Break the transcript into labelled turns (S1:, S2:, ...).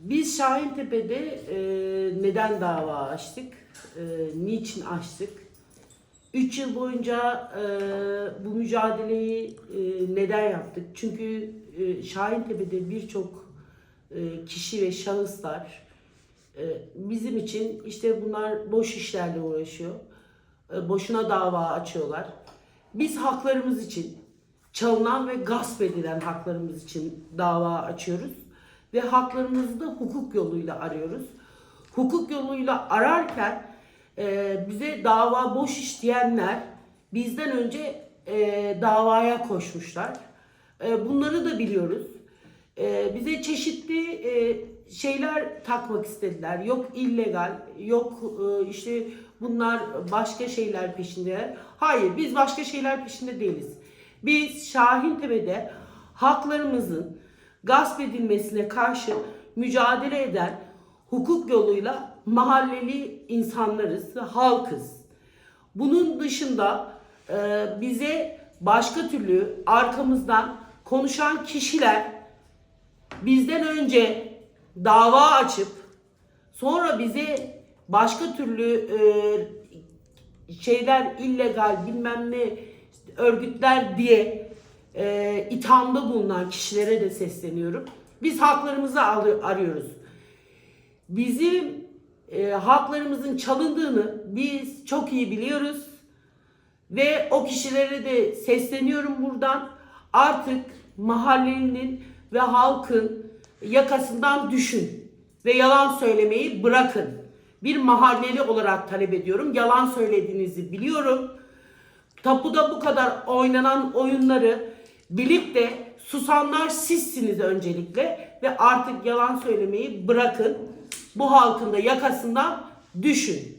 S1: Biz Şahintepe'de e, neden dava açtık? E, niçin açtık? 3 yıl boyunca e, bu mücadeleyi e, neden yaptık? Çünkü e, Şahintepe'de birçok e, kişi ve şahıslar e, bizim için işte bunlar boş işlerle uğraşıyor. E, boşuna dava açıyorlar. Biz haklarımız için, çalınan ve gasp edilen haklarımız için dava açıyoruz. Ve haklarımızı da hukuk yoluyla arıyoruz. Hukuk yoluyla ararken e, bize dava boş iş diyenler bizden önce e, davaya koşmuşlar. E, bunları da biliyoruz. E, bize çeşitli e, şeyler takmak istediler. Yok illegal, yok e, işte bunlar başka şeyler peşinde. Hayır, biz başka şeyler peşinde değiliz. Biz Şahintepe'de haklarımızın gasp edilmesine karşı mücadele eden hukuk yoluyla mahalleli insanlarız, halkız. Bunun dışında e, bize başka türlü arkamızdan konuşan kişiler bizden önce dava açıp sonra bize başka türlü e, şeyler illegal bilmem ne örgütler diye e, ithamda bulunan kişilere de sesleniyorum. Biz haklarımızı arıyoruz. Bizim e, haklarımızın çalındığını biz çok iyi biliyoruz. Ve o kişilere de sesleniyorum buradan. Artık mahallenin ve halkın yakasından düşün ve yalan söylemeyi bırakın. Bir mahalleli olarak talep ediyorum. Yalan söylediğinizi biliyorum. Tapuda bu kadar oynanan oyunları bilip de susanlar sizsiniz öncelikle ve artık yalan söylemeyi bırakın. Bu halkın da yakasından düşün.